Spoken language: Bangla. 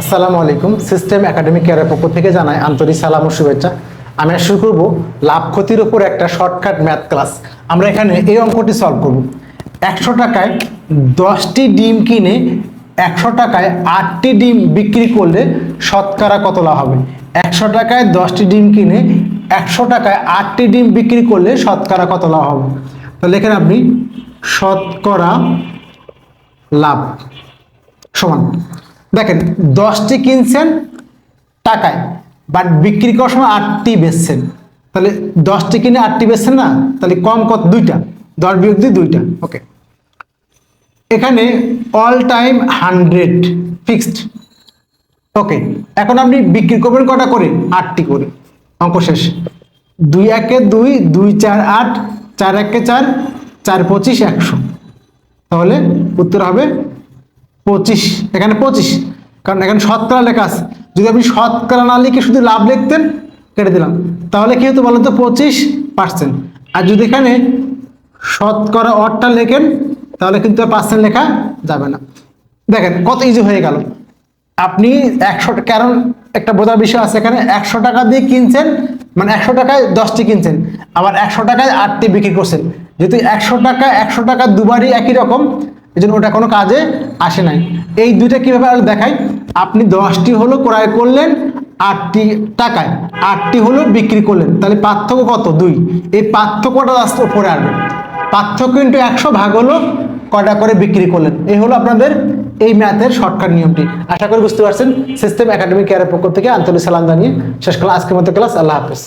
আসসালামু আলাইকুম। সিস্টেম একাডেমিক কেয়ারের পক্ষ থেকে জানাই আন্তরিক সালাম ও শুভেচ্ছা। আমি শুরু করব লাভ ক্ষতির উপর একটা শর্টকাট ম্যাথ ক্লাস আমরা এখানে এই অঙ্কটি সলভ করব। একশো টাকায় দশটি ডিম কিনে একশো টাকায় আটটি ডিম বিক্রি করলে শতকরা কত লাভ হবে? একশো টাকায় দশটি ডিম কিনে একশো টাকায় আটটি ডিম বিক্রি করলে শতকরা কত লাভ হবে? তাহলে এখানে আপনি শতকরা লাভ সমান। দেখেন, দশটি কিনছেন টাকায় বাট বিক্রি করার সময় আটটি বেচছেন। তাহলে দশটি কিনে আটটি বেচছেন না? তাহলে কম কত? দুইটা। দশ বিয়োগ দুই দুইটা। ওকে এখানে all time hundred fixed okay এখন আপনি বিক্রি করবেন কটা করে? আটটি করে। অঙ্ক শেষ। দুই একে দুই দুই চার আট, চার একে চার চার পঁচিশ একশো। তাহলে উত্তর হবে পঁচিশ, এখানে পঁচিশ। কারণ এখানে শতকরা লেখা আছে। যদি আপনি শতকরা না লিখে শুধু লাভ লিখতেন, কেটে দিলাম। তাহলে কি হতো বলেন তো? পঁচিশ পার্সেন্ট আর যদি এখানে শতকরা অটটা লেখেন, তাহলে কিন্তু পার্সেন্ট লেখা যাবে না। দেখেন, কত ইজি হয়ে গেল। আপনি একশো কারণ একটা বোঝার বিষয় আছে এখানে, একশো টাকা দিয়ে কিনছেন মানে একশো টাকায় দশটি কিনছেন, আবার একশো টাকায় আটটি বিক্রি করছেন। যেহেতু একশো টাকা একশো টাকা দুবারই একই রকম এই জন্য ওটা কোনো কাজে আসে নাই। এই দুইটা কীভাবে আর দেখাই? আপনি দশটি হলো ক্রয় করলেন, আটটি টাকায়। আটটি হলো বিক্রি করলেন। তাহলে পার্থক্য কত? দুই। এই পার্থক্যটা আসতে উপরে আসবে। পার্থক্য কিন্তু একশো ভাগ হলো কটা করে বিক্রি করলেন। এই হলো আপনাদের এই ম্যাথের শর্টকাট নিয়মটি। আশা করি বুঝতে পারছেন। সিস্টেম একাডেমিক কেয়ারের পক্ষ থেকে আন্তরিক সালাম জানিয়ে শেষ করলাম। আজকের মতো ক্লাস আল্লাহ হাফেজ।